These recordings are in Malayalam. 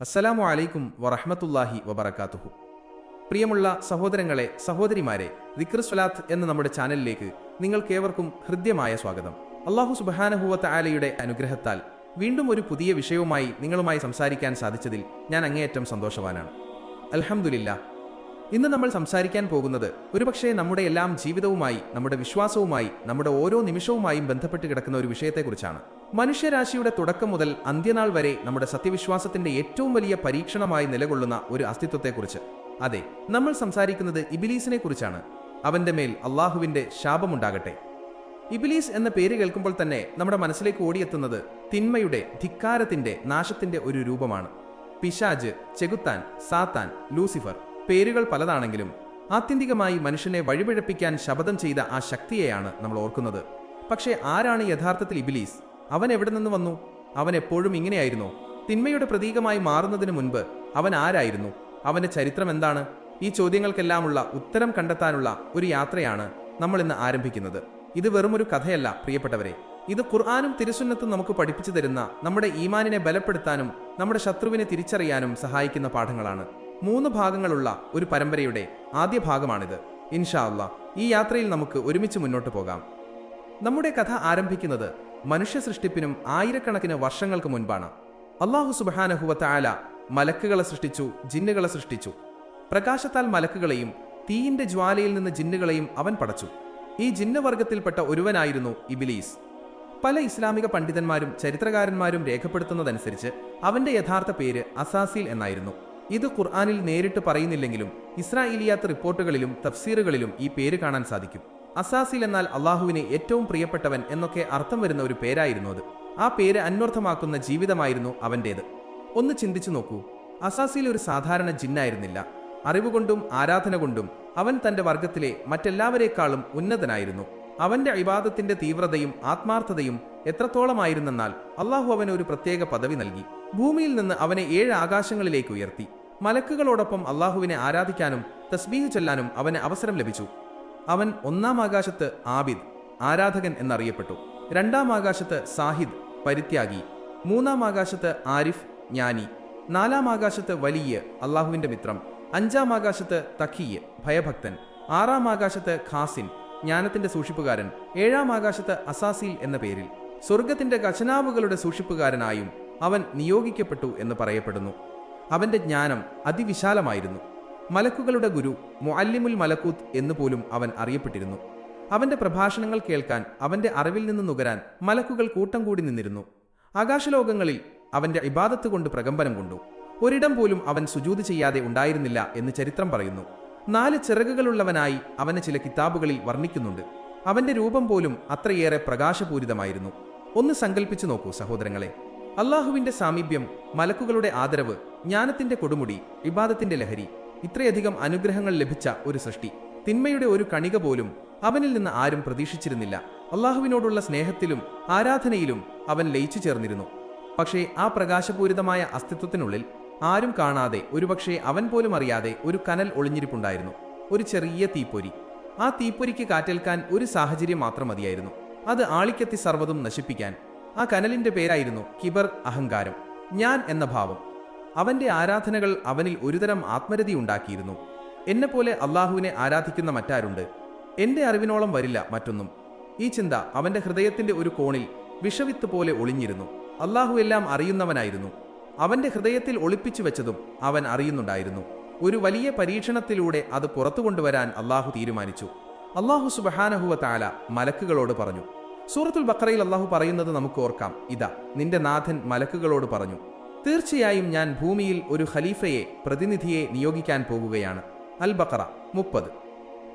അസ്സലാമു അലൈക്കും വറഹമത്തല്ലാഹി വബർക്കാത്തുഹു പ്രിയമുള്ള സഹോദരങ്ങളെ സഹോദരിമാരെ ദിക്ർ സ്വലാത്ത് എന്ന നമ്മുടെ ചാനലിലേക്ക് നിങ്ങൾക്കേവർക്കും ഹൃദ്യമായ സ്വാഗതം. അള്ളാഹു സുബഹാനഹുവത്ത ആലയുടെ അനുഗ്രഹത്താൽ വീണ്ടും ഒരു പുതിയ വിഷയവുമായി നിങ്ങളുമായി സംസാരിക്കാൻ സാധിച്ചതിൽ ഞാൻ അങ്ങേയറ്റം സന്തോഷവാനാണ്. അൽഹംദുലില്ല ഇന്ന് നമ്മൾ സംസാരിക്കാൻ പോകുന്നത് ഒരുപക്ഷെ നമ്മുടെ എല്ലാം ജീവിതവുമായി നമ്മുടെ വിശ്വാസവുമായി നമ്മുടെ ഓരോ നിമിഷവുമായും ബന്ധപ്പെട്ട് കിടക്കുന്ന ഒരു വിഷയത്തെക്കുറിച്ചാണ്. മനുഷ്യരാശിയുടെ തുടക്കം മുതൽ അന്ത്യനാൾ വരെ നമ്മുടെ സത്യവിശ്വാസത്തിന്റെ ഏറ്റവും വലിയ പരീക്ഷണമായി നിലകൊള്ളുന്ന ഒരു അസ്തിത്വത്തെക്കുറിച്ച്. അതെ നമ്മൾ സംസാരിക്കുന്നത് ഇബിലീസിനെ കുറിച്ചാണ് അവന്റെ മേൽ അള്ളാഹുവിന്റെ ശാപമുണ്ടാകട്ടെ. ഇബിലീസ് എന്ന പേര് കേൾക്കുമ്പോൾ തന്നെ നമ്മുടെ മനസ്സിലേക്ക് ഓടിയെത്തുന്നത് തിന്മയുടെ ധിക്കാരത്തിന്റെ നാശത്തിന്റെ ഒരു രൂപമാണ്. പിശാജ് ചെകുത്താൻ സാത്താൻ ലൂസിഫർ. പേരുകൾ പലതാണെങ്കിലും ആത്യന്തികമായി മനുഷ്യനെ വഴിപിഴപ്പിക്കാൻ ശപഥം ചെയ്ത ആ ശക്തിയെയാണ് നമ്മൾ ഓർക്കുന്നത്. പക്ഷേ ആരാണ് യഥാർത്ഥത്തിൽ ഇബിലീസ്? അവൻ എവിടെ നിന്ന് വന്നു? അവൻ എപ്പോഴും ഇങ്ങനെയായിരുന്നു? തിന്മയുടെ പ്രതീകമായി മാറുന്നതിന് മുൻപ് അവൻ ആരായിരുന്നു? അവന്റെ ചരിത്രം എന്താണ്? ഈ ചോദ്യങ്ങൾക്കെല്ലാമുള്ള ഉത്തരം കണ്ടെത്താനുള്ള ഒരു യാത്രയാണ് നമ്മൾ ഇന്ന് ആരംഭിക്കുന്നത്. ഇത് വെറുമൊരു കഥയല്ല പ്രിയപ്പെട്ടവരെ. ഇത് ഖുർആാനും തിരുസുന്നത്തും നമുക്ക് പഠിപ്പിച്ചു തരുന്ന നമ്മുടെ ഈമാനിനെ ബലപ്പെടുത്താനും നമ്മുടെ ശത്രുവിനെ തിരിച്ചറിയാനും സഹായിക്കുന്ന പാഠങ്ങളാണ്. മൂന്ന് ഭാഗങ്ങളുള്ള ഒരു പരമ്പരയുടെ ആദ്യ ഭാഗമാണിത്. ഇൻഷാ അല്ലാ ഈ യാത്രയിൽ നമുക്ക് ഒരുമിച്ച് മുന്നോട്ട് പോകാം. നമ്മുടെ കഥ ആരംഭിക്കുന്നത് മനുഷ്യ സൃഷ്ടിപ്പിനും ആയിരക്കണക്കിന് വർഷങ്ങൾക്ക് മുൻപാണ്. അള്ളാഹു സുബാനഹുവത്ത ആല മലക്കുകളെ സൃഷ്ടിച്ചു ജിന്നുകളെ സൃഷ്ടിച്ചു. പ്രകാശത്താൽ മലക്കുകളെയും തീയിന്റെ ജ്വാലയിൽ നിന്ന് ജിന്നുകളെയും അവൻ പടച്ചു. ഈ ജിന്നവർഗത്തിൽപ്പെട്ട ഒരുവനായിരുന്നു ഇബിലീസ്. പല ഇസ്ലാമിക പണ്ഡിതന്മാരും ചരിത്രകാരന്മാരും രേഖപ്പെടുത്തുന്നതനുസരിച്ച് അവന്റെ യഥാർത്ഥ പേര് അസാസിൽ എന്നായിരുന്നു. ഇത് ഖുർആാനിൽ നേരിട്ട് പറയുന്നില്ലെങ്കിലും ഇസ്രായേലിയാത്ത് റിപ്പോർട്ടുകളിലും തഫ്സീറുകളിലും ഈ പേര് കാണാൻ സാധിക്കും. അസാസിൽ എന്നാൽ അള്ളാഹുവിന് ഏറ്റവും പ്രിയപ്പെട്ടവൻ എന്നൊക്കെ അർത്ഥം വരുന്ന ഒരു പേരായിരുന്നു അത്. ആ പേര് അന്വർത്ഥമാക്കുന്ന ജീവിതമായിരുന്നു അവന്റേത്. ഒന്ന് ചിന്തിച്ചു നോക്കൂ. അസാസിൽ ഒരു സാധാരണ ജിന്നായിരുന്നില്ല. അറിവുകൊണ്ടും ആരാധന കൊണ്ടും അവൻ തന്റെ വർഗത്തിലെ മറ്റെല്ലാവരെക്കാളും ഉന്നതനായിരുന്നു. അവന്റെ ഇബാദത്തിന്റെ തീവ്രതയും ആത്മാർത്ഥതയും എത്രത്തോളമായിരുന്നെന്നാൽ അള്ളാഹു അവന് ഒരു പ്രത്യേക പദവി നൽകി. ഭൂമിയിൽ നിന്ന് അവനെ ഏഴ് ആകാശങ്ങളിലേക്ക് ഉയർത്തി. മലക്കുകളോടൊപ്പം അള്ളാഹുവിനെ ആരാധിക്കാനും തസ്ബീഹ് ചൊല്ലാനും അവന് അവസരം ലഭിച്ചു. അവൻ ഒന്നാം ആകാശത്ത് ആബിദ് ആരാധകൻ എന്നറിയപ്പെട്ടു. രണ്ടാം ആകാശത്ത് സാഹിദ് പരിത്യാഗി. മൂന്നാം ആകാശത്ത് ആരിഫ് ജ്ഞാനി. നാലാം ആകാശത്ത് വലിയ അള്ളാഹുവിന്റെ മിത്രം. അഞ്ചാം ആകാശത്ത് തഖീയ് ഭയഭക്തൻ. ആറാം ആകാശത്ത് ഖാസിൻ ജ്ഞാനത്തിന്റെ സൂക്ഷിപ്പുകാരൻ. ഏഴാം ആകാശത്ത് അസാസീൽ എന്ന പേരിൽ. സ്വർഗത്തിന്റെ ഖജനാവുകളുടെ സൂക്ഷിപ്പുകാരനായും അവൻ നിയോഗിക്കപ്പെട്ടു എന്ന് പറയപ്പെടുന്നു. അവന്റെ ജ്ഞാനം അതിവിശാലമായിരുന്നു. മലക്കുകളുടെ ഗുരു മുഅല്ലിമുൽ മലക്കൂത്ത് എന്നുപോലും അവൻ അറിയപ്പെട്ടിരുന്നു. അവന്റെ പ്രഭാഷണങ്ങൾ കേൾക്കാൻ അവന്റെ അറിവിൽ നിന്ന് നുകരാൻ മലക്കുകൾ കൂട്ടം കൂടി നിന്നിരുന്നു. ആകാശലോകങ്ങളിൽ അവന്റെ ഇബാദത്ത് കൊണ്ട് പ്രകമ്പനം കൊണ്ടു. ഒരിടം പോലും അവൻ സുജൂത് ചെയ്യാതെ ഉണ്ടായിരുന്നില്ല എന്ന് ചരിത്രം പറയുന്നു. നാല് ചിറകുകളുള്ളവനായി അവനെ ചില കിതാബുകളിൽ വർണിക്കുന്നുണ്ട്. അവന്റെ രൂപം പോലും അത്രയേറെ പ്രകാശപൂരിതമായിരുന്നു. ഒന്ന് സങ്കല്പിച്ചു നോക്കൂ സഹോദരങ്ങളെ. അള്ളാഹുവിന്റെ സാമീപ്യം മലക്കുകളുടെ ആദരവ് ജ്ഞാനത്തിന്റെ കൊടുമുടി ഇബാദത്തിന്റെ ലഹരി ഇത്രയധികം അനുഗ്രഹങ്ങൾ ലഭിച്ച ഒരു സൃഷ്ടി. തിന്മയുടെ ഒരു കണിക പോലും അവനിൽ നിന്ന് ആരും പ്രതീക്ഷിച്ചിരുന്നില്ല. അള്ളാഹുവിനോടുള്ള സ്നേഹത്തിലും ആരാധനയിലും അവൻ ലയിച്ചു ചേർന്നിരുന്നു. പക്ഷേ ആ പ്രകാശപൂരിതമായ അസ്തിത്വത്തിനുള്ളിൽ ആരും കാണാതെ ഒരുപക്ഷെ അവൻ പോലും അറിയാതെ ഒരു കനൽ ഒളിഞ്ഞിരിപ്പുണ്ടായിരുന്നു. ഒരു ചെറിയ തീപ്പൊരി. ആ തീപ്പൊരിക്ക് കാറ്റേൽക്കാൻ ഒരു സാഹചര്യം മാത്രം മതിയായിരുന്നു. അത് ആളിക്കെത്തി സർവതും നശിപ്പിക്കാൻ ആ കനലിന്റെ പേരായിരുന്നു കിബർ അഹങ്കാരം ഞാൻ എന്ന ഭാവം. അവന്റെ ആരാധനകൾ അവനിൽ ഒരുതരം ആത്മരതി ഉണ്ടാക്കിയിരുന്നു. എന്നെപ്പോലെ അള്ളാഹുവിനെ ആരാധിക്കുന്ന മറ്റാരുണ്ട്? എന്റെ അറിവിനോളം വരില്ല മറ്റൊന്നും. ഈ ചിന്ത അവന്റെ ഹൃദയത്തിന്റെ ഒരു കോണിൽ വിഷവിത്ത് പോലെ ഒളിഞ്ഞിരുന്നു. അള്ളാഹു എല്ലാം അറിയുന്നവനായിരുന്നു. അവന്റെ ഹൃദയത്തിൽ ഒളിപ്പിച്ചു വെച്ചതും അവൻ അറിയുന്നുണ്ടായിരുന്നു. ഒരു വലിയ പരീക്ഷണത്തിലൂടെ അത് പുറത്തു കൊണ്ടുവരാൻ അള്ളാഹു തീരുമാനിച്ചു അള്ളാഹു സുബഹാനഹുവ താല മലക്കുകളോട് പറഞ്ഞു സൂറത്തുൽ ബക്കറയിൽ അള്ളാഹു പറയുന്നത് നമുക്ക് ഓർക്കാം. ഇതാ നിന്റെ നാഥൻ മലക്കുകളോട് പറഞ്ഞു തീർച്ചയായും ഞാൻ ഭൂമിയിൽ ഒരു ഖലീഫയെ പ്രതിനിധിയെ നിയോഗിക്കാൻ പോകുകയാണ്. അൽ ബക്കറ മുപ്പത്.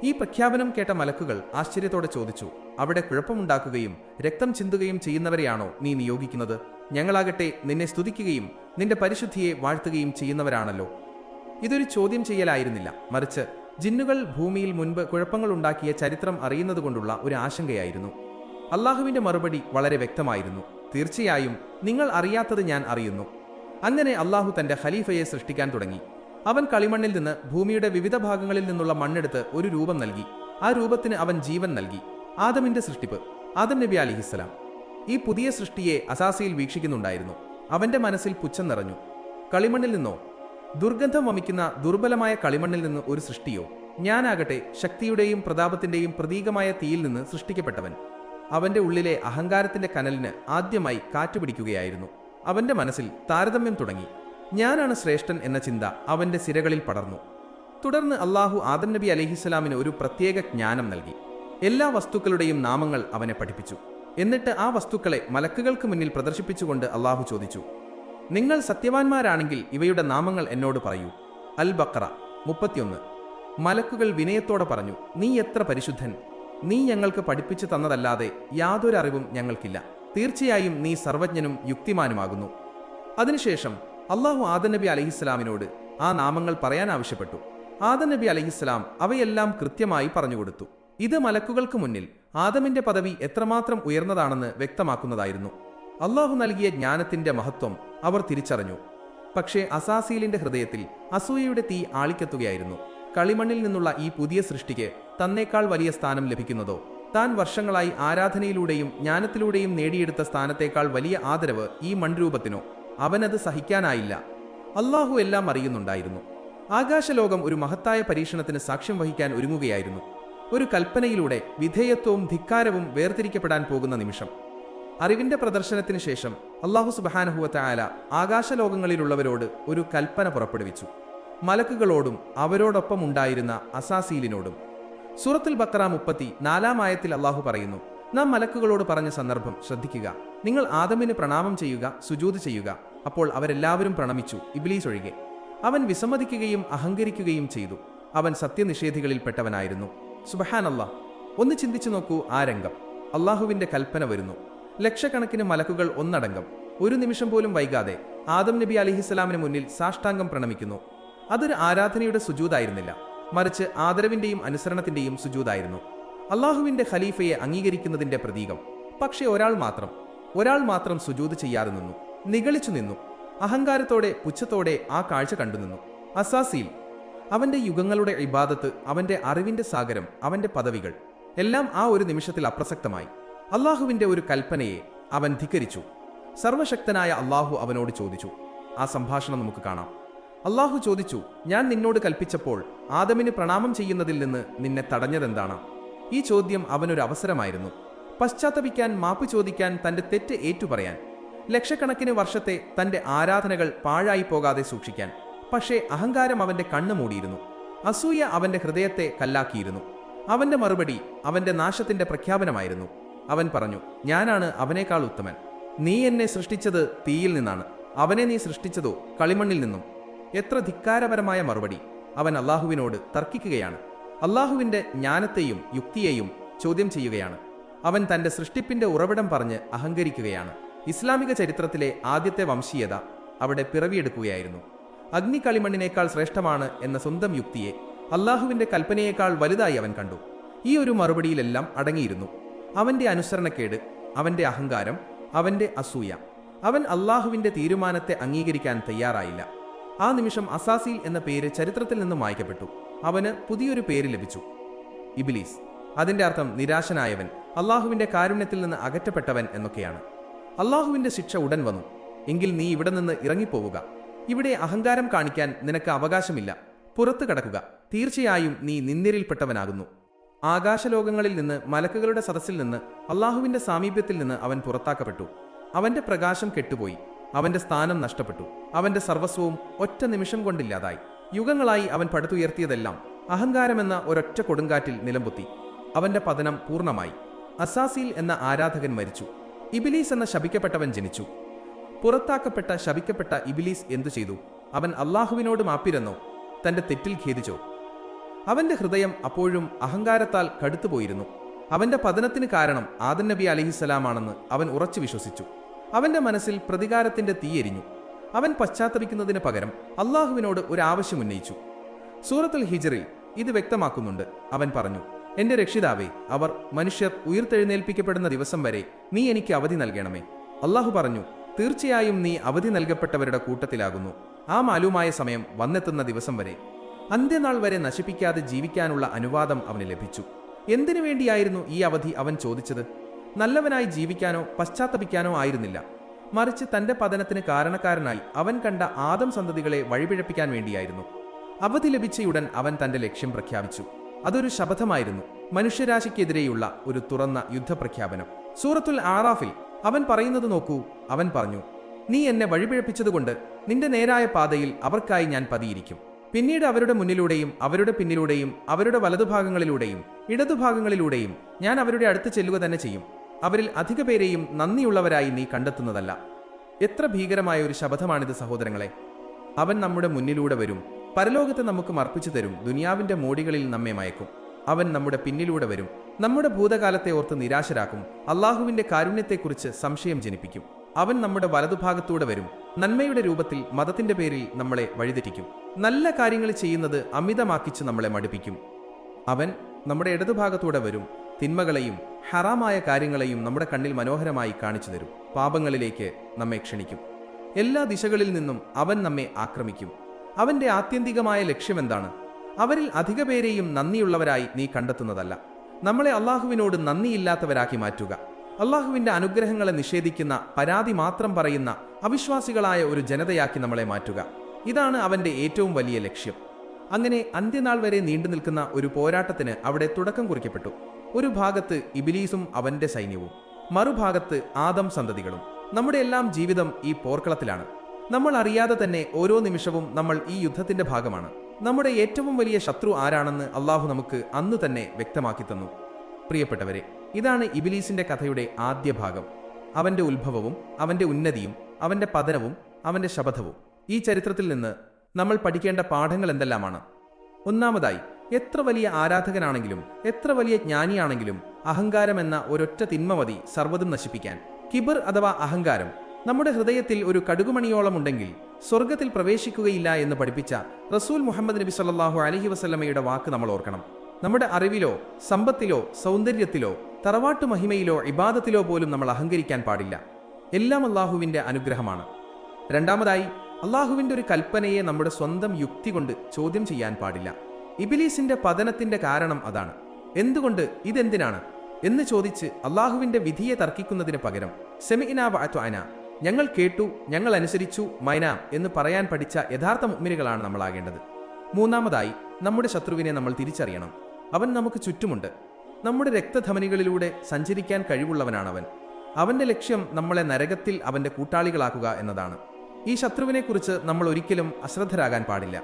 ഈ പ്രഖ്യാപനം കേട്ട മലക്കുകൾ ആശ്ചര്യത്തോടെ ചോദിച്ചു അവിടെ കുഴപ്പമുണ്ടാക്കുകയും രക്തം ചിന്തുകയും ചെയ്യുന്നവരെയാണോ നീ നിയോഗിക്കുന്നത്? ഞങ്ങളാകട്ടെ നിന്നെ സ്തുതിക്കുകയും നിന്റെ പരിശുദ്ധിയെ വാഴ്ത്തുകയും ചെയ്യുന്നവരാണല്ലോ. ഇതൊരു ചോദ്യം ചെയ്യലായിരുന്നില്ല. മറിച്ച് ജിന്നുകൾ ഭൂമിയിൽ മുൻപ് കുഴപ്പങ്ങളുണ്ടാക്കിയ ചരിത്രം അറിയുന്നതുകൊണ്ടുള്ള ഒരു ആശങ്കയായിരുന്നു. അള്ളാഹുവിന്റെ മറുപടി വളരെ വ്യക്തമായിരുന്നു. തീർച്ചയായും നിങ്ങൾ അറിയാത്തത് ഞാൻ അറിയുന്നു. അങ്ങനെ അള്ളാഹു തന്റെ ഖലീഫയെ സൃഷ്ടിക്കാൻ തുടങ്ങി. അവൻ കളിമണ്ണിൽ നിന്ന് ഭൂമിയുടെ വിവിധ ഭാഗങ്ങളിൽ നിന്നുള്ള മണ്ണെടുത്ത് ഒരു രൂപം നൽകി. ആ രൂപത്തിന് അവൻ ജീവൻ നൽകി. ആദമിന്റെ സൃഷ്ടിപ്പ് ആദം നബി അലിഹിസ്സലാം ഈ പുതിയ സൃഷ്ടിയെ അസാസിയിൽ വീക്ഷിക്കുന്നുണ്ടായിരുന്നു. അവന്റെ മനസ്സിൽ പുച്ഛം നിറഞ്ഞു. കളിമണ്ണിൽ നിന്നോ? ദുർഗന്ധം വമിക്കുന്ന ദുർബലമായ കളിമണ്ണിൽ നിന്ന് ഒരു സൃഷ്ടിയോ? ഞാനാകട്ടെ ശക്തിയുടെയും പ്രതാപത്തിന്റെയും പ്രതീകമായ തീയിൽ നിന്ന് സൃഷ്ടിക്കപ്പെട്ടവൻ. അവന്റെ ഉള്ളിലെ അഹങ്കാരത്തിന്റെ കനലിന് ആദ്യമായി കാറ്റുപിടിക്കുകയായിരുന്നു. അവന്റെ മനസ്സിൽ താരതമ്യം തുടങ്ങി. ഞാനാണ് ശ്രേഷ്ഠൻ എന്ന ചിന്ത അവന്റെ സിരകളിൽ പടർന്നു. തുടർന്ന് അള്ളാഹു ആദം നബി അലഹിസ്സലാമിന് ഒരു പ്രത്യേക ജ്ഞാനം നൽകി. എല്ലാ വസ്തുക്കളുടെയും നാമങ്ങൾ അവനെ പഠിപ്പിച്ചു. എന്നിട്ട് ആ വസ്തുക്കളെ മലക്കുകൾക്ക് മുന്നിൽ പ്രദർശിപ്പിച്ചുകൊണ്ട് അള്ളാഹു ചോദിച്ചു നിങ്ങൾ സത്യവാന്മാരാണെങ്കിൽ ഇവയുടെ നാമങ്ങൾ എന്നോട് പറയൂ. അൽ ബക്ര മുപ്പത്തിയൊന്ന്. മലക്കുകൾ വിനയത്തോടെ പറഞ്ഞു നീ എത്ര പരിശുദ്ധൻ? നീ ഞങ്ങൾക്ക് പഠിപ്പിച്ചു തന്നതല്ലാതെ യാതൊരു അറിവും ഞങ്ങൾക്കില്ല. തീർച്ചയായും നീ സർവജ്ഞനും യുക്തിമാനുമാകുന്നു. അതിനുശേഷം അള്ളാഹു ആദനബി അലഹിസ്സലാമിനോട് ആ നാമങ്ങൾ പറയാൻ ആവശ്യപ്പെട്ടു. ആദനബി അലഹിസ്സലാം അവയെല്ലാം കൃത്യമായി പറഞ്ഞുകൊടുത്തു ഇത് മലക്കുകൾക്ക് മുന്നിൽ ആദമിന്റെ പദവി എത്രമാത്രം ഉയർന്നതാണെന്ന് വ്യക്തമാക്കുന്നതായിരുന്നു. അള്ളാഹു നൽകിയ ജ്ഞാനത്തിന്റെ മഹത്വം അവർ തിരിച്ചറിഞ്ഞു. പക്ഷേ അസാസീലിന്റെ ഹൃദയത്തിൽ അസൂയയുടെ തീ ആളിക്കത്തുകയായിരുന്നു. കളിമണ്ണിൽ നിന്നുള്ള ഈ പുതിയ സൃഷ്ടിക്ക് തന്നേക്കാൾ വലിയ സ്ഥാനം ലഭിക്കുന്നതോ. താൻ വർഷങ്ങളായി ആരാധനയിലൂടെയും ജ്ഞാനത്തിലൂടെയും നേടിയെടുത്ത സ്ഥാനത്തേക്കാൾ വലിയ ആദരവ് ഈ മൺരൂപത്തിനോ. അവനത് സഹിക്കാനായില്ല. അള്ളാഹു എല്ലാം അറിയുന്നുണ്ടായിരുന്നു. ആകാശലോകം ഒരു മഹത്തായ പരീക്ഷണത്തിന് സാക്ഷ്യം വഹിക്കാൻ ഒരുങ്ങുകയായിരുന്നു. ഒരു കൽപ്പനയിലൂടെ വിധേയത്വവും ധിക്കാരവും വേർതിരിക്കപ്പെടാൻ പോകുന്ന നിമിഷം. അറിവിന്റെ പ്രദർശനത്തിന് ശേഷം അള്ളാഹു സുബഹാനഹുവത്ത ആകാശലോകങ്ങളിലുള്ളവരോട് ഒരു കൽപ്പന പുറപ്പെടുവിച്ചു. മലക്കുകളോടും അവരോടൊപ്പം ഉണ്ടായിരുന്ന അസാസീലിനോടും. സൂറത്തുൽ ബക്കറ മുപ്പത്തി നാലാം ആയത്തിൽ അള്ളാഹു പറയുന്നു നാം മലക്കുകളോട് പറഞ്ഞ സന്ദർഭം ശ്രദ്ധിക്കുക. നിങ്ങൾ ആദമിന് പ്രണാമം ചെയ്യുക സുജൂത് ചെയ്യുക. അപ്പോൾ അവരെല്ലാവരും പ്രണമിച്ചു ഇബ്ലീസ് ഒഴികെ. അവൻ വിസമ്മതിക്കുകയും അഹങ്കരിക്കുകയും ചെയ്തു. അവൻ സത്യനിഷേധികളിൽപ്പെട്ടവനായിരുന്നു. സുബഹാനല്ല. ഒന്ന് ചിന്തിച്ചു നോക്കൂ ആ രംഗം. അള്ളാഹുവിന്റെ കൽപ്പന വരുന്നു. ലക്ഷക്കണക്കിന് മലക്കുകൾ ഒന്നടങ്കം. ഒരു നിമിഷം പോലും വൈകാതെ ആദം നബി അലിഹിസ്സലാമിന് മുന്നിൽ സാഷ്ടാംഗം പ്രണമിക്കുന്നു. അതൊരു ആരാധനയുടെ സുജൂതായിരുന്നില്ല. മറിച്ച് ആദരവിന്റെയും അനുസരണത്തിന്റെയും സുജൂതായിരുന്നു. അള്ളാഹുവിന്റെ ഖലീഫയെ അംഗീകരിക്കുന്നതിന്റെ പ്രതീകം. പക്ഷേ ഒരാൾ മാത്രം ഒരാൾ മാത്രം സുജൂത് ചെയ്യാതെ നിന്നു. നിഗളിച്ചു നിന്നു. അഹങ്കാരത്തോടെ പുച്ഛത്തോടെ ആ കാഴ്ച കണ്ടുനിന്നു അസാസിയിൽ അവന്റെ യുഗങ്ങളുടെ ഇബാദത്ത് അവന്റെ അറിവിന്റെ സാഗരം അവന്റെ പദവികൾ എല്ലാം ആ ഒരു നിമിഷത്തിൽ അപ്രസക്തമായി. അള്ളാഹുവിന്റെ ഒരു കൽപ്പനയെ അവൻ ധിക്കരിച്ചു. സർവശക്തനായ അള്ളാഹു അവനോട് ചോദിച്ചു. ആ സംഭാഷണം നമുക്ക് കാണാം. അള്ളാഹു ചോദിച്ചു ഞാൻ നിന്നോട് കൽപ്പിച്ചപ്പോൾ ആദമിന് പ്രണാമം ചെയ്യുന്നതിൽ നിന്ന് നിന്നെ തടഞ്ഞതെന്താണ്? ഈ ചോദ്യം അവനൊരു അവസരമായിരുന്നു. പശ്ചാത്തപിക്കാൻ മാപ്പ് ചോദിക്കാൻ തന്റെ തെറ്റ് ഏറ്റുപറയാൻ ലക്ഷക്കണക്കിന് വർഷത്തെ തന്റെ ആരാധനകൾ പാഴായി പോകാതെ സൂക്ഷിക്കാൻ പക്ഷേ അഹങ്കാരം അവന്റെ കണ്ണു മൂടിയിരുന്നു. അസൂയ അവന്റെ ഹൃദയത്തെ കല്ലാക്കിയിരുന്നു. അവന്റെ മറുപടി അവന്റെ നാശത്തിന്റെ പ്രഖ്യാപനമായിരുന്നു. അവൻ പറഞ്ഞു ഞാനാണ് അവനേക്കാൾ ഉത്തമൻ. നീ എന്നെ സൃഷ്ടിച്ചത് തീയിൽ നിന്നാണ്. അവനെ നീ സൃഷ്ടിച്ചതോ കളിമണ്ണിൽ നിന്നും. എത്ര ധിക്കാരപരമായ മറുപടി അവൻ അള്ളാഹുവിനോട് തർക്കിക്കുകയാണ്. അള്ളാഹുവിന്റെ ജ്ഞാനത്തെയും യുക്തിയെയും ചോദ്യം ചെയ്യുകയാണ്. അവൻ തന്റെ സൃഷ്ടിപ്പിന്റെ ഉറവിടം പറഞ്ഞ് അഹങ്കരിക്കുകയാണ്. ഇസ്ലാമിക ചരിത്രത്തിലെ ആദ്യത്തെ വംശീയത അവിടെ പിറവിയെടുക്കുകയായിരുന്നു. അഗ്നി കളിമണ്ണിനേക്കാൾ ശ്രേഷ്ഠമാണ് എന്ന സ്വന്തം യുക്തിയെ അള്ളാഹുവിന്റെ കൽപ്പനയേക്കാൾ വലുതായി അവൻ കണ്ടു. ഈ ഒരു മറുപടിയിലെല്ലാം അടങ്ങിയിരുന്നു. അവന്റെ അനുസരണക്കേട് അവന്റെ അഹങ്കാരം അവന്റെ അസൂയ. അവൻ അള്ളാഹുവിന്റെ തീരുമാനത്തെ അംഗീകരിക്കാൻ തയ്യാറായില്ല. ആ നിമിഷം അസാസീൽ എന്ന പേര് ചരിത്രത്തിൽ നിന്നും വായിക്കപ്പെട്ടു. അവന് പുതിയൊരു പേര് ലഭിച്ചു. ഇബിലീസ്. അതിന്റെ അർത്ഥം നിരാശനായവൻ അള്ളാഹുവിന്റെ കാരുണ്യത്തിൽ നിന്ന് അകറ്റപ്പെട്ടവൻ എന്നൊക്കെയാണ്. അള്ളാഹുവിന്റെ ശിക്ഷ ഉടൻ വന്നു. എങ്കിൽ നീ ഇവിടെ നിന്ന് ഇറങ്ങിപ്പോവുക. ഇവിടെ അഹങ്കാരം കാണിക്കാൻ നിനക്ക് അവകാശമില്ല. പുറത്തു കടക്കുക. തീർച്ചയായും നീ നിന്ദിരിൽപ്പെട്ടവനാകുന്നു ആകാശലോകങ്ങളിൽ നിന്ന് മലക്കുകളുടെ സദസ്സിൽ നിന്ന് അള്ളാഹുവിന്റെ സാമീപ്യത്തിൽ നിന്ന് അവൻ പുറത്താക്കപ്പെട്ടു. അവന്റെ പ്രകാശം കെട്ടുപോയി. അവന്റെ സ്ഥാനം നഷ്ടപ്പെട്ടു. അവന്റെ സർവസ്വവും ഒറ്റ നിമിഷം കൊണ്ടില്ലാതായി. യുഗങ്ങളായി അവൻ പടുത്തുയർത്തിയതെല്ലാം അഹങ്കാരമെന്ന ഒരൊറ്റ കൊടുങ്കാറ്റിൽ നിലമ്പുത്തി അവന്റെ പതനം പൂർണമായി. അസാസിൽ എന്ന ആരാധകൻ മരിച്ചു. ഇബിലീസ് എന്ന ശപിക്കപ്പെട്ടവൻ ജനിച്ചു. പുറത്താക്കപ്പെട്ട ശപിക്കപ്പെട്ട ഇബിലീസ് എന്തു ചെയ്തു? അവൻ അള്ളാഹുവിനോട് മാപ്പിരന്നോ? തന്റെ തെറ്റിൽ ഖേദിച്ചോ? അവന്റെ ഹൃദയം അപ്പോഴും അഹങ്കാരത്താൽ കടുത്തുപോയിരുന്നു. അവന്റെ പതനത്തിന് കാരണം ആദൻ നബി അലഹിസ്സലാമാണെന്ന് അവൻ ഉറച്ചു വിശ്വസിച്ചു. അവന്റെ മനസ്സിൽ പ്രതികാരത്തിന്റെ തീയെരിഞ്ഞു അവൻ പശ്ചാത്തപിക്കുന്നതിന് പകരം അള്ളാഹുവിനോട് ഒരു ആവശ്യം ഉന്നയിച്ചു. സൂറത്തുൽ ഹിജറിൽ ഇത് വ്യക്തമാക്കുന്നുണ്ട്. അവൻ പറഞ്ഞു എന്റെ രക്ഷിതാവേ അവർ മനുഷ്യർ ഉയർത്തെഴുന്നേൽപ്പിക്കപ്പെടുന്ന ദിവസം വരെ നീ എനിക്ക് അവധി നൽകണമേ. അള്ളാഹു പറഞ്ഞു തീർച്ചയായും നീ അവധി നൽകപ്പെട്ടവരുടെ കൂട്ടത്തിലാകുന്നു. ആ മാലുമായ സമയം വന്നെത്തുന്ന ദിവസം വരെ. അന്ത്യനാൾ വരെ നശിപ്പിക്കാതെ ജീവിക്കാനുള്ള അനുവാദം അവന് ലഭിച്ചു. എന്തിനു വേണ്ടിയായിരുന്നു ഈ അവധി അവൻ ചോദിച്ചത്? നല്ലവനായി ജീവിക്കാനോ പശ്ചാത്തപിക്കാനോ ആയിരുന്നില്ല. മറിച്ച് തന്റെ പതനത്തിന് കാരണക്കാരനായി അവൻ കണ്ട ആദം സന്തതികളെ വഴിപിഴപ്പിക്കാൻ വേണ്ടിയായിരുന്നു. അവധി ലഭിച്ചയുടൻ അവൻ തന്റെ ലക്ഷ്യം പ്രഖ്യാപിച്ചു. അതൊരു ശപഥമായിരുന്നു. മനുഷ്യരാശിക്കെതിരെയുള്ള ഒരു തുറന്ന യുദ്ധപ്രഖ്യാപനം. സൂറത്തുൽ ആറാഫിൽ അവൻ പറയുന്നത് നോക്കൂ. അവൻ പറഞ്ഞു നീ എന്നെ വഴിപിഴപ്പിച്ചതുകൊണ്ട് നിന്റെ നേരായ പാതയിൽ അവർക്കായി ഞാൻ പതിയിരിക്കും. പിന്നീട് അവരുടെ മുന്നിലൂടെയും അവരുടെ പിന്നിലൂടെയും അവരുടെ വലതുഭാഗങ്ങളിലൂടെയും ഇടതുഭാഗങ്ങളിലൂടെയും ഞാൻ അവരുടെ അടുത്ത് ചെല്ലുക തന്നെ ചെയ്യും. അവരിൽ അധിക പേരെയും നന്ദിയുള്ളവരായി നീ കണ്ടെത്തുന്നതല്ല. എത്ര ഭീകരമായ ഒരു ശപഥമാണിത് സഹോദരങ്ങളെ. അവൻ നമ്മുടെ മുന്നിലൂടെ വരും. പരലോകത്തെ നമുക്ക് മർപ്പിച്ചു തരും. ദുനിയാവിന്റെ മോടികളിൽ നമ്മെ മയക്കും. അവൻ നമ്മുടെ പിന്നിലൂടെ വരും. നമ്മുടെ ഭൂതകാലത്തെ ഓർത്ത് നിരാശരാക്കും. അള്ളാഹുവിന്റെ കാരുണ്യത്തെക്കുറിച്ച് സംശയം ജനിപ്പിക്കും. അവൻ നമ്മുടെ വലതുഭാഗത്തൂടെ വരും. നന്മയുടെ രൂപത്തിൽ മതത്തിന്റെ പേരിൽ നമ്മളെ വഴിതെറ്റിക്കും. നല്ല കാര്യങ്ങൾ ചെയ്യുന്നത് അമിതമാക്കിച്ച് നമ്മളെ മടുപ്പിക്കും. അവൻ നമ്മുടെ ഇടതുഭാഗത്തൂടെ വരും. തിന്മകളെയും ഹറാമായ കാര്യങ്ങളെയും നമ്മുടെ കണ്ണിൽ മനോഹരമായി കാണിച്ചു തരും. പാപങ്ങളിലേക്ക് നമ്മെ ക്ഷണിക്കും. എല്ലാ ദിശകളിൽ നിന്നും അവൻ നമ്മെ ആക്രമിക്കും. അവന്റെ ആത്യന്തികമായ ലക്ഷ്യമെന്താണ്? അവരിൽ അധിക പേരെയും നന്ദിയുള്ളവരായി നീ കണ്ടെത്തുന്നതല്ല. നമ്മളെ അള്ളാഹുവിനോട് നന്ദിയില്ലാത്തവരാക്കി മാറ്റുക. അള്ളാഹുവിന്റെ അനുഗ്രഹങ്ങളെ നിഷേധിക്കുന്ന പരാതി മാത്രം പറയുന്ന അവിശ്വാസികളായ ഒരു ജനതയാക്കി നമ്മളെ മാറ്റുക. ഇതാണ് അവന്റെ ഏറ്റവും വലിയ ലക്ഷ്യം. അങ്ങനെ അന്ത്യനാൾ വരെ നീണ്ടു നിൽക്കുന്ന ഒരു പോരാട്ടത്തിന് അവിടെ തുടക്കം കുറിക്കപ്പെട്ടു. ഒരു ഭാഗത്ത് ഇബിലീസും അവന്റെ സൈന്യവും മറുഭാഗത്ത് ആദം സന്തതികളും. നമ്മുടെ എല്ലാം ജീവിതം ഈ പോർക്കളത്തിലാണ്. നമ്മൾ അറിയാതെ തന്നെ ഓരോ നിമിഷവും നമ്മൾ ഈ യുദ്ധത്തിന്റെ ഭാഗമാണ്. നമ്മുടെ ഏറ്റവും വലിയ ശത്രു ആരാണെന്ന് അള്ളാഹു നമുക്ക് അന്ന് തന്നെ വ്യക്തമാക്കി തന്നു. പ്രിയപ്പെട്ടവരെ ഇതാണ് ഇബിലീസിന്റെ കഥയുടെ ആദ്യ ഭാഗം. അവന്റെ ഉത്ഭവവും അവന്റെ ഉന്നതിയും അവന്റെ പതനവും അവന്റെ ശപഥവും. ഈ ചരിത്രത്തിൽ നിന്ന് നമ്മൾ പഠിക്കേണ്ട പാഠങ്ങൾ എന്തെല്ലാമാണ്? ഒന്നാമതായി എത്ര വലിയ ആരാധകനാണെങ്കിലും എത്ര വലിയ ജ്ഞാനിയാണെങ്കിലും അഹങ്കാരം എന്ന ഒരൊറ്റ തിന്മ മതി സർവതും നശിപ്പിക്കാൻ. കിബർ അഥവാ അഹങ്കാരം നമ്മുടെ ഹൃദയത്തിൽ ഒരു കടുകുമണിയോളം ഉണ്ടെങ്കിൽ സ്വർഗത്തിൽ പ്രവേശിക്കുകയില്ല എന്ന് പഠിപ്പിച്ച റസൂൽ മുഹമ്മദ് നബി സല്ലാഹു അലഹി വസല്ലമയുടെ വാക്ക് നമ്മൾ ഓർക്കണം. നമ്മുടെ അറിവിലോ സമ്പത്തിലോ സൗന്ദര്യത്തിലോ തറവാട്ടു മഹിമയിലോ ഇബാദത്തിലോ പോലും നമ്മൾ അഹങ്കരിക്കാൻ പാടില്ല. എല്ലാം അള്ളാഹുവിന്റെ അനുഗ്രഹമാണ്. രണ്ടാമതായി അള്ളാഹുവിന്റെ ഒരു കൽപ്പനയെ നമ്മുടെ സ്വന്തം യുക്തി കൊണ്ട് ചോദ്യം ചെയ്യാൻ പാടില്ല. ഇബിലീസിന്റെ പതനത്തിന്റെ കാരണം അതാണ്. എന്തുകൊണ്ട് ഇതെന്തിനാണ്? എന്ന് ചോദിച്ച് അള്ളാഹുവിന്റെ വിധിയെ തർക്കിക്കുന്നതിന് പകരം സെമിന വാത്വാന ഞങ്ങൾ കേട്ടു ഞങ്ങൾ അനുസരിച്ചു മൈന എന്ന് പറയാൻ പഠിച്ച യഥാർത്ഥ മുമ്മിനുകളാണ് നമ്മളാകേണ്ടത് മൂന്നാമതായി നമ്മുടെ ശത്രുവിനെ നമ്മൾ തിരിച്ചറിയണം. അവൻ നമുക്ക് ചുറ്റുമുണ്ട്. നമ്മുടെ രക്തധമനികളിലൂടെ സഞ്ചരിക്കാൻ കഴിവുള്ളവനാണവൻ. അവന്റെ ലക്ഷ്യം നമ്മളെ നരകത്തിൽ അവന്റെ കൂട്ടാളികളാക്കുക എന്നതാണ്. ഈ ശത്രുവിനെക്കുറിച്ച് നമ്മൾ ഒരിക്കലും അശ്രദ്ധരാകാൻ പാടില്ല.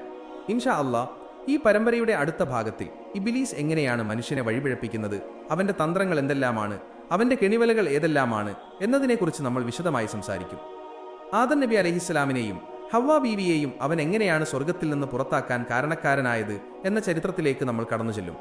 ഇൻഷാ അള്ളാ ഈ പരമ്പരയുടെ അടുത്ത ഭാഗത്തിൽ ഇബിലീസ് എങ്ങനെയാണ് മനുഷ്യനെ വഴിപിഴപ്പിക്കുന്നത്? അവന്റെ തന്ത്രങ്ങൾ എന്തെല്ലാമാണ്? അവന്റെ കെണിവലകൾ ഏതെല്ലാമാണ്? എന്നതിനെക്കുറിച്ച് നമ്മൾ വിശദമായി സംസാരിക്കും. ആദൻ നബി അലഹിസ്സലാമിനെയും ഹവ്വ ബീവിയെയും അവൻ എങ്ങനെയാണ് സ്വർഗത്തിൽ നിന്ന് പുറത്താക്കാൻ കാരണക്കാരനായത് എന്ന ചരിത്രത്തിലേക്ക് നമ്മൾ കടന്നു ചെല്ലും.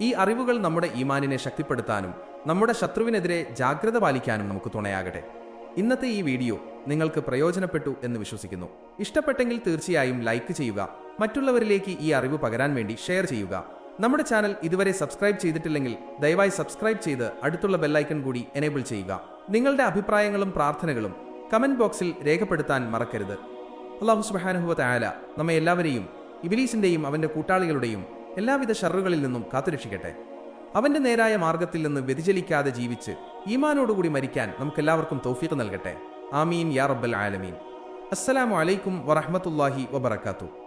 ഈ അറിവുകൾ നമ്മുടെ ഈമാനിനെ ശക്തിപ്പെടുത്താനും നമ്മുടെ ശത്രുവിനെതിരെ ജാഗ്രത പാലിക്കാനും നമുക്ക് തുണയാകട്ടെ. ഇന്നത്തെ ഈ വീഡിയോ നിങ്ങൾക്ക് പ്രയോജനപ്പെട്ടു എന്ന് വിശ്വസിക്കുന്നു. ഇഷ്ടപ്പെട്ടെങ്കിൽ തീർച്ചയായും ലൈക്ക് ചെയ്യുക. മറ്റുള്ളവരിലേക്ക് ഈ അറിവ് പകരാൻ വേണ്ടി ഷെയർ ചെയ്യുക. നമ്മുടെ ചാനൽ ഇതുവരെ സബ്സ്ക്രൈബ് ചെയ്തിട്ടില്ലെങ്കിൽ ദയവായി സബ്സ്ക്രൈബ് ചെയ്ത് അടുത്തുള്ള ബെല്ലൈക്കൺ കൂടി എനേബിൾ ചെയ്യുക. നിങ്ങളുടെ അഭിപ്രായങ്ങളും പ്രാർത്ഥനകളും കമന്റ് ബോക്സിൽ രേഖപ്പെടുത്താൻ മറക്കരുത്. അള്ളാഹു സുബാനുഹുവ ആല നമ്മെ എല്ലാവരെയും ഇബിലീസിന്റെയും അവന്റെ കൂട്ടാളികളുടെയും എല്ലാവിധ ഷറുകളിൽ നിന്നും കാത്തുരക്ഷിക്കട്ടെ. അവന്റെ നേരായ മാർഗത്തിൽ നിന്ന് വ്യതിചലിക്കാതെ ജീവിച്ച് ഈമാനോടുകൂടി മരിക്കാൻ നമുക്കെല്ലാവർക്കും തൗഫീഖ് നൽകട്ടെ. ആമീൻ യാ റബ്ബൽ ആലമീൻ. അസ്സലാമു അലൈക്കും വറഹ്മത്തുള്ളാഹി വബറകാതുഹു.